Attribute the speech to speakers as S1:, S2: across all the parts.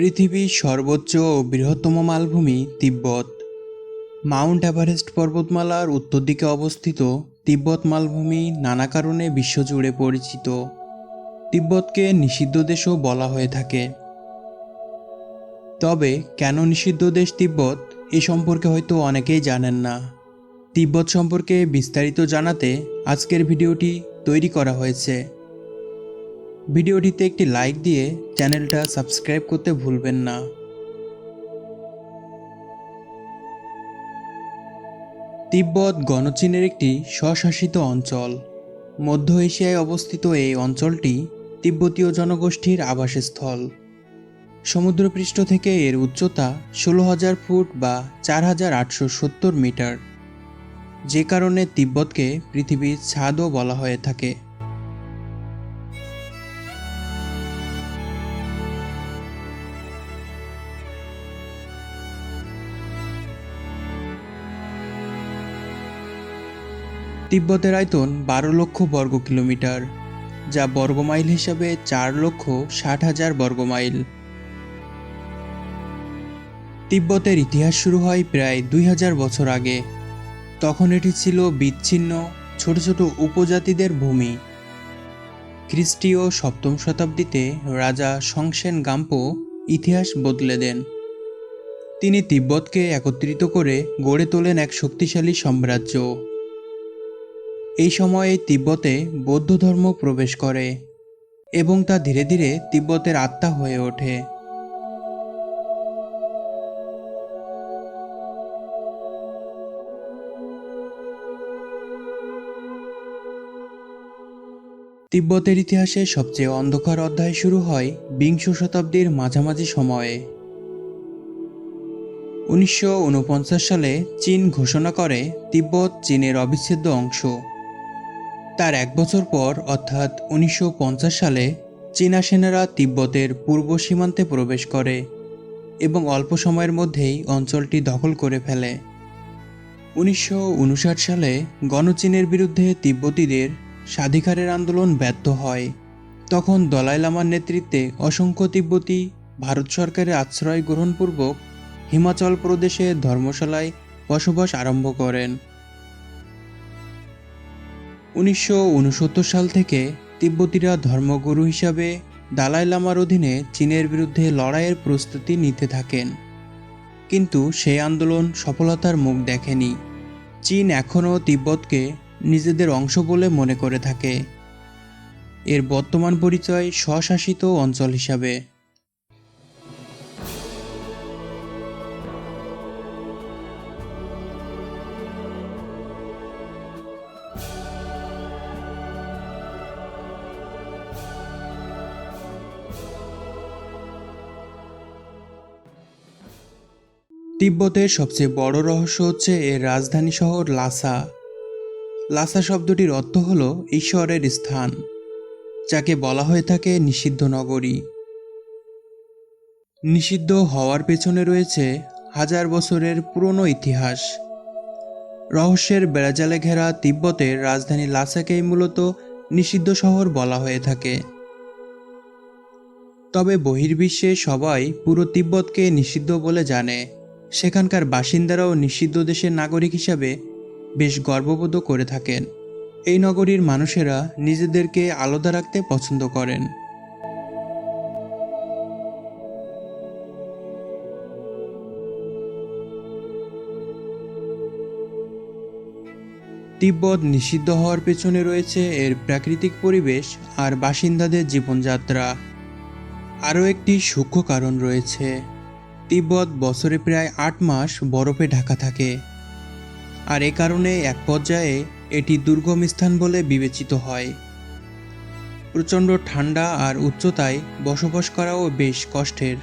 S1: পৃথিবীর সর্বোচ্চ ও বৃহত্তম মালভূমি তিব্বত। মাউন্ট এভারেস্ট পর্বতমালার উত্তর দিকে অবস্থিত তিব্বত মালভূমি নানা কারণে বিশ্বজুড়ে পরিচিত। তিব্বতকে নিষিদ্ধ দেশও বলা হয়ে থাকে। তবে কেন নিষিদ্ধ দেশ তিব্বত, এ সম্পর্কে হয়তো অনেকেই জানেন না। তিব্বত সম্পর্কে বিস্তারিত জানাতে আজকের ভিডিওটি তৈরি করা হয়েছে। ভিডিওটিতে একটি লাইক দিয়ে চ্যানেলটা সাবস্ক্রাইব করতে ভুলবেন না। তিব্বত গণচীনের একটি স্বশাসিত অঞ্চল। মধ্য এশিয়ায় অবস্থিত এই অঞ্চলটি তিব্বতীয় জনগোষ্ঠীর আবাসস্থল। সমুদ্রপৃষ্ঠ থেকে এর উচ্চতা ষোলো হাজার ফুট বা চার হাজার আটশো সত্তর মিটার। যে কারণে তিব্বতকে পৃথিবীর ছাদও বলা হয়ে থাকে। তিব্বতের আয়তন বারো লক্ষ বর্গ কিলোমিটার, যা বর্গমাইল হিসাবে চার লক্ষ ষাট হাজার বর্গমাইল তিব্বতের ইতিহাস শুরু হয় প্রায় দুই হাজার বছর আগে। তখন এটি ছিল বিচ্ছিন্ন, ছোট ছোট উপজাতিদের ভূমি। খ্রিস্টীয় সপ্তম শতাব্দীতে রাজা সংসেন গাম্পো ইতিহাস বদলে দেন। তিনি তিব্বতকে একত্রিত করে গড়ে তোলেন এক শক্তিশালী সাম্রাজ্য। এই সময়ে তিব্বতে বৌদ্ধ ধর্ম প্রবেশ করে এবং তা ধীরে ধীরে তিব্বতের আত্মা হয়ে ওঠে। তিব্বতের ইতিহাসে সবচেয়ে অন্ধকার অধ্যায় শুরু হয় বিংশ শতাব্দীর মাঝামাঝি সময়ে। উনিশশো ঊনপঞ্চাশ সালে চীন ঘোষণা করে তিব্বত চীনের অবিচ্ছেদ্য অংশ। তার এক বছর পর, অর্থাৎ উনিশশো পঞ্চাশ সালে, চীনা সেনারা তিব্বতের পূর্ব সীমান্তে প্রবেশ করে এবং অল্প সময়ের মধ্যেই অঞ্চলটি দখল করে ফেলে। উনিশশো উনষাট সালে গণচীনের বিরুদ্ধে তিব্বতীদের স্বাধিকারের আন্দোলন ব্যর্থ হয়। তখন দলাই লামার নেতৃত্বে অসংখ্য তিব্বতী ভারত সরকারের আশ্রয় গ্রহণপূর্বক হিমাচল প্রদেশে ধর্মশালায় বসবাস আরম্ভ করেন। উনিশশো উনসত্তর সাল থেকে তিব্বতীরা ধর্মগুরু হিসাবে দালাই লামার অধীনে চীনের বিরুদ্ধে লড়াইয়ের প্রস্তুতি নিতে থাকেন। কিন্তু সেই আন্দোলন সফলতার মুখ দেখেনি। চীন এখনও তিব্বতকে নিজেদের অংশ বলে মনে করে থাকে। এর বর্তমান পরিচয় স্বশাসিত অঞ্চল হিসাবে। তিব্বতের সবচেয়ে বড় রহস্য হচ্ছে এর রাজধানী শহর লাসা। লাসা শব্দটির অর্থ হল ঈশ্বরের স্থান, যাকে বলা হয়ে থাকে নিষিদ্ধ নগরী। নিষিদ্ধ হওয়ার পেছনে রয়েছে হাজার বছরের পুরনো ইতিহাস। রহস্যের বেড়াজালে ঘেরা তিব্বতের রাজধানী লাসাকেই মূলত নিষিদ্ধ শহর বলা হয়ে থাকে। তবে বহির্বিশ্বে সবাই পুরো তিব্বতকে নিষিদ্ধ বলে জানে। সেখানকার বাসিন্দারাও নিষিদ্ধ দেশের নাগরিক হিসাবে বেশ গর্ববোধ করে থাকেন। এই নগরীর মানুষেরা নিজেদেরকে আলাদা রাখতে পছন্দ করেন। তিব্বত নিষিদ্ধ হওয়ার পেছনে রয়েছে এর প্রাকৃতিক পরিবেশ আর বাসিন্দাদের জীবনযাত্রা। আরও একটি সূক্ষ্ম কারণ রয়েছে। তিব্বত বছরে প্রায় আট মাস বরফে ঢাকা থাকে। আর এ কারণে এক পর্যায়ে এটি দুর্গম স্থান বলে বিবেচিত হয়। প্রচণ্ড ঠান্ডা আর উচ্চতায় বসবাস করাও বেশ কষ্টের।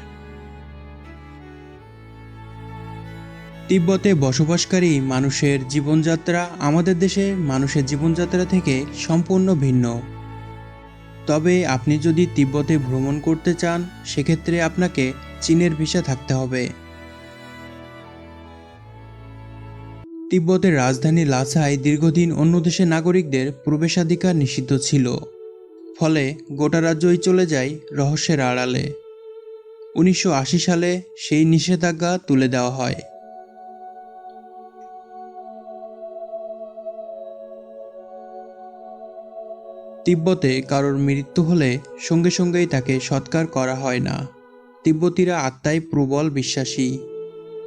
S1: তিব্বতে বসবাসকারী মানুষের জীবনযাত্রা আমাদের দেশে মানুষের জীবনযাত্রা থেকে সম্পূর্ণ ভিন্ন। তবে আপনি যদি তিব্বতে ভ্রমণ করতে চান, সেক্ষেত্রে আপনাকে চীনের ভিসা থাকতে হবে। তিব্বতের রাজধানী লাসায় দীর্ঘদিন অন্য দেশের নাগরিকদের প্রবেশাধিকার নিষিদ্ধ ছিল। ফলে গোটা রাজ্যই চলে যায় রহস্যের আড়ালে। উনিশশো আশি সালে সেই নিষেধাজ্ঞা তুলে দেওয়া হয়। তিব্বতে কারোর মৃত্যু হলে সঙ্গে সঙ্গেই তাকে সৎকার করা হয় না। তিব্বতীরা আত্মায় প্রবল বিশ্বাসী।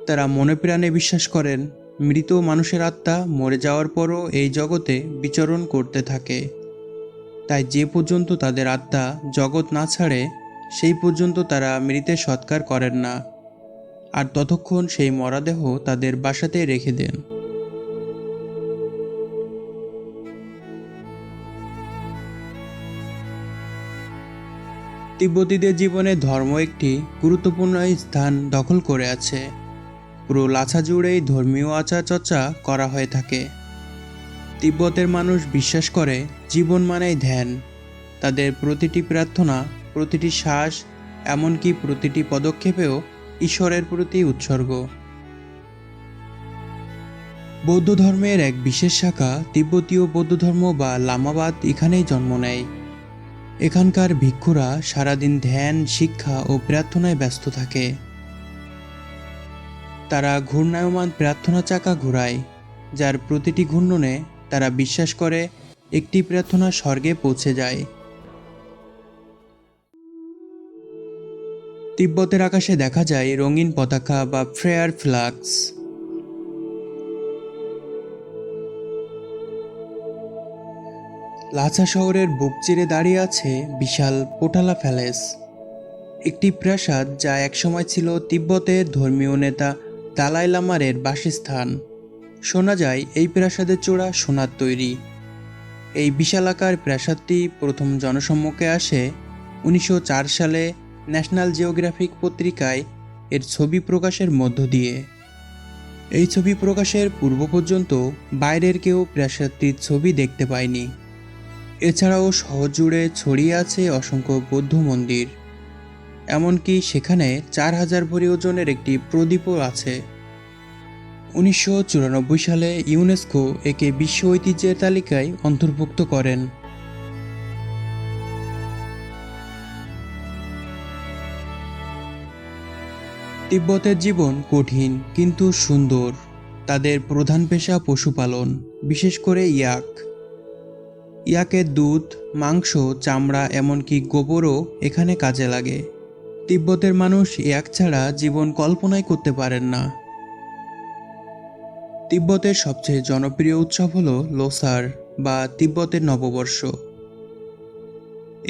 S1: তারা মনে প্রাণে বিশ্বাস করেন, মৃত মানুষের আত্মা মরে যাওয়ার পরও এই জগতে বিচরণ করতে থাকে। তাই যে পর্যন্ত তাদের আত্মা জগৎ না ছাড়ে, সেই পর্যন্ত তারা মৃতের সৎকার করেন না। আর ততক্ষণ সেই মরাদেহ তাদের বাসাতে রেখে দেন। তিব্বতীদের জীবনে ধর্ম একটি গুরুত্বপূর্ণ স্থান দখল করে আছে। পুরো লাছা জুড়েই ধর্মীয় আচার চর্চা করা হয়ে থাকে। তিব্বতের মানুষ বিশ্বাস করে, জীবন মানেই ধ্যান। তাদের প্রতিটি প্রার্থনা, প্রতিটি শ্বাস, এমনকি প্রতিটি পদক্ষেপেও ঈশ্বরের প্রতি উৎসর্গ। বৌদ্ধ ধর্মের এক বিশেষ শাখা তিব্বতীয় বৌদ্ধ ধর্ম বা লামাবাদ এখানেই জন্ম নেয়। এখানকার ভিক্ষুরা সারাদিন ধ্যান, শিক্ষা ও প্রার্থনায় ব্যস্ত থাকে। তারা ঘূর্ণায়মান প্রার্থনা চাকা ঘোরায়, যার প্রতিটি ঘূর্ণনে তারা বিশ্বাস করে একটি প্রার্থনা স্বর্গে পৌঁছে যায়। তিব্বতের আকাশে দেখা যায় রঙিন পতাকা বা ফ্রেয়ার ফ্লাক্স। লাচা শহরের বুক চিরে দাঁড়িয়ে আছে বিশাল পোটালা প্যালেস একটি প্রাসাদ যা একসময় ছিল তিব্বতের ধর্মীয় নেতা দালাই লামারের বাসস্থান। শোনা যায়, এই প্রাসাদের চূড়া সোনার তৈরি। এই বিশালাকার প্রাসাদটি প্রথম জনসম্মুখে আসে উনিশশো চার সালে ন্যাশনাল জিওগ্রাফিক পত্রিকায় এর ছবি প্রকাশের মধ্য দিয়ে। এই ছবি প্রকাশের পূর্ব পর্যন্ত বাইরের কেউ প্রাসাদটির ছবি দেখতে পায়নি। এছাড়াও শহর জুড়ে ছড়িয়ে আছে অসংখ্য বৌদ্ধ মন্দির। এমনকি সেখানে চার হাজার ভরি ওজনের একটি প্রদীপও আছে। উনিশশো চুরানব্বই সালে ইউনেস্কো একে বিশ্ব ঐতিহ্যের তালিকায় অন্তর্ভুক্ত করেন। তিব্বতের জীবন কঠিন কিন্তু সুন্দর। তাদের প্রধান পেশা পশুপালন, বিশেষ করে ইয়াক। ইয়াকের দুধ, মাংস, চামড়া, এমনকি গোবরও এখানে কাজে লাগে। তিব্বতের মানুষ ইয়াক ছাড়া জীবন কল্পনাই করতে পারেন না। তিব্বতের সবচেয়ে জনপ্রিয় উৎসব হল লোসার বা তিব্বতের নববর্ষ।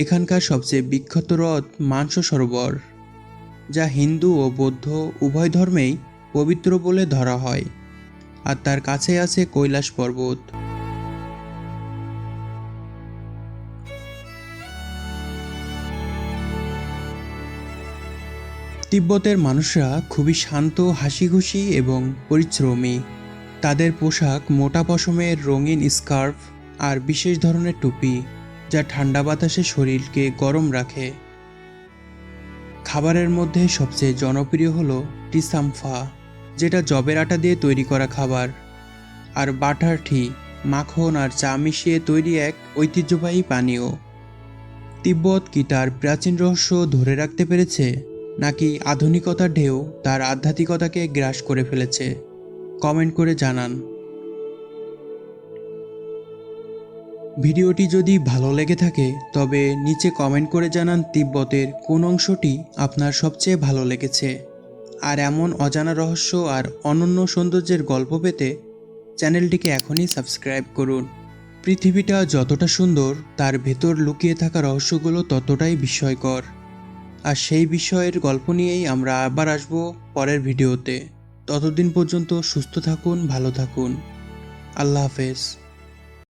S1: এখানকার সবচেয়ে বিখ্যাত হ্রদ মাংস সরোবর, যা হিন্দু ও বৌদ্ধ উভয় ধর্মেই পবিত্র বলে ধরা হয়, আর তার কাছে আছে কৈলাস পর্বত। তিব্বতের মানুষরা খুবই শান্ত, হাসিখুশি এবং পরিশ্রমী। তাদের পোশাক মোটা পশমের রঙিন স্কার্ফ আর বিশেষ ধরনের টুপি, যা ঠান্ডা বাতাসে শরীরকে গরম রাখে। খাবারের মধ্যে সবচেয়ে জনপ্রিয় হলো টিসামফা, যেটা জবের আটা দিয়ে তৈরি করা খাবার। আর বাটার টি, মাখন আর চা মিশিয়ে তৈরি এক ঐতিহ্যবাহী পানীয়। তিব্বত কি তার প্রাচীন রহস্য ধরে রাখতে পেরেছে? নাকি আধুনিকতার ঢেউ তার আধ্যাত্মিকতাকে গ্রাস করে ফেলেছে? কমেন্ট করে জানান। ভিডিওটি যদি ভালো লেগে থাকে, তবে নিচে কমেন্ট করে জানান তিব্বতের কোন অংশটি আপনার সবচেয়ে ভালো লেগেছে। আর এমন অজানা রহস্য আর অনন্য সৌন্দর্যের গল্প পেতে চ্যানেলটিকে এখনই সাবস্ক্রাইব করুন। পৃথিবীটা যতটা সুন্দর, তার ভেতর লুকিয়ে থাকা রহস্যগুলো ততটাই বিস্ময়কর। আর সেই বিষয়ের গল্প নিয়েই আমরা আবার আসব পরের ভিডিওতে। ততদিন পর্যন্ত সুস্থ থাকুন, ভালো থাকুন। আল্লাহ হাফেজ।